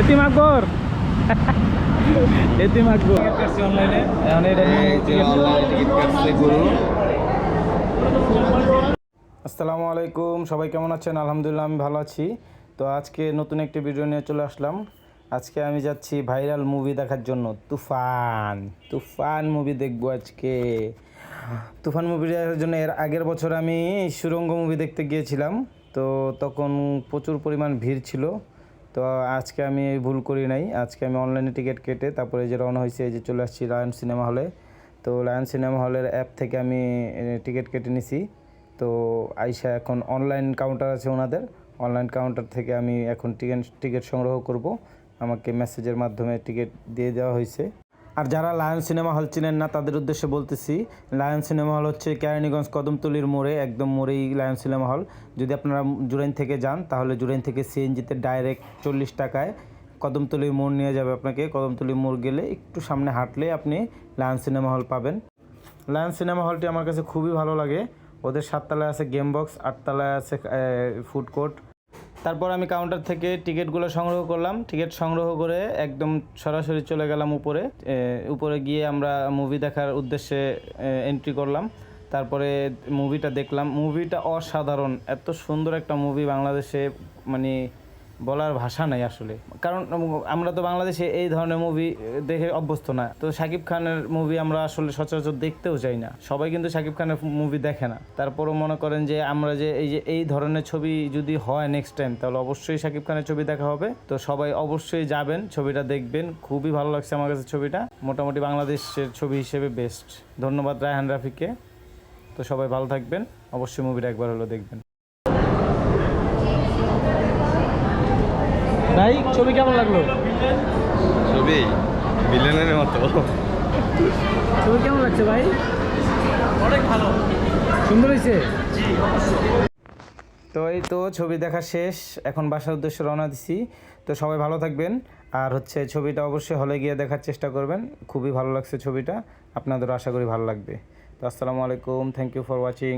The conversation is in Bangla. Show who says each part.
Speaker 1: এতিম আকবর অনলাইনে এখন এটা আসসালামু আলাইকুম, সবাই কেমন আছেন? আলহামদুলিল্লাহ, আমি ভালো আছি। তো আজকে নতুন একটি ভিডিও নিয়ে চলে আসলাম। আজকে আমি যাচ্ছি ভাইরাল মুভি দেখার জন্য, তুফান। তুফান মুভি দেখব আজকে। তুফান মুভি দেখার জন্য এর আগের বছর আমি সুরঙ্গ মুভি দেখতে গিয়েছিলাম। তো তখন প্রচুর পরিমাণ ভিড় ছিল। তো আজকে আমি ভুল করি নাই। আজকে আমি অনলাইনে টিকিট কেটে তারপরে যে রওনা হয়েছে, এই যে চলে আসছি লায়ন সিনেমা হলে তো লায়ন সিনেমা হলের অ্যাপ থেকে আমি টিকিট কেটে নিছি। তো আইসা এখন অনলাইন কাউন্টার আছে ওনাদের। অনলাইন কাউন্টার থেকে আমি এখন টিকিট টিকিট সংগ্রহ করব। আমাকে মেসেজের মাধ্যমে টিকিট দিয়ে দেওয়া হয়েছে। আর যারা লায়ন সিনেমা হল চিনেন না, তাদের উদ্দেশ্যে বলতেছি, লায়ন সিনেমা হল হচ্ছে কেরানীগঞ্জ কদমতলির মোড়ে, একদম মোড়েই লায়ন সিনেমা হল। যদি আপনারা জুরাইন থেকে যান, তাহলে জুরাইন থেকে সিএনজিতে ডাইরেক্ট চল্লিশ টাকায় কদমতলির মোড় নিয়ে যাবে আপনাকে। কদমতলির মোড় গেলে একটু সামনে হাঁটলে আপনি লায়ন সিনেমা হল পাবেন। লায়ন সিনেমা হলটি আমার কাছে খুবই ভালো লাগে। ওদের সাততলায় আছে গেম বক্স আটতলায় আছে ফুড কোর্ট। তারপর আমি কাউন্টার থেকে টিকিটগুলো সংগ্রহ করলাম। টিকিট সংগ্রহ করে একদম সরাসরি চলে গেলাম উপরে। উপরে গিয়ে আমরা মুভি দেখার উদ্দেশ্যে এন্ট্রি করলাম। তারপরে মুভিটা দেখলাম। মুভিটা অসাধারণ। এত সুন্দর একটা মুভি বাংলাদেশে মানে বলার ভাষা নাই আসলে। কারণ আমরা তো বাংলাদেশে এই ধরনের মুভি দেখে অভ্যস্ত না। তো শাকিব খানের মুভি আমরা আসলে সচরাচর দেখতেও চাই না। সবাই কিন্তু শাকিব খানের মুভি দেখে না। তারপরও মনে করেন যে আমরা যে এই যে এই ধরনের ছবি যদি হয় নেক্সট টাইম তাহলে অবশ্যই শাকিব খানের ছবি দেখা হবে। তো সবাই অবশ্যই যাবেন, ছবিটা দেখবেন। খুবই ভালো লাগছে আমার কাছে ছবিটা। মোটামুটি বাংলাদেশের ছবি হিসেবে বেস্ট ধন্যবাদ রায়হান রাফিকে তো সবাই ভালো থাকবেন। অবশ্যই মুভিটা একবার হলো দেখবেন। ভাই ছবি কেমন লাগল?
Speaker 2: ছবি বিলেনের মতো।
Speaker 1: ছবি কেমন লাগছে ভাই? অনেক ভালো। সুন্দর হয়েছে? তো এই তো ছবি দেখা শেষ এখন বাসার উদ্দেশ্যে রওনা দিছি। তো সবাই ভালো থাকবেন আর হচ্ছে ছবিটা অবশ্যই হলে গিয়ে দেখার চেষ্টা করবেন। খুবই ভালো লাগছে ছবিটা আপনাদেরও আশা করি ভালো লাগবে। তো আসসালামু আলাইকুম থ্যাংক ইউ ফর ওয়াচিং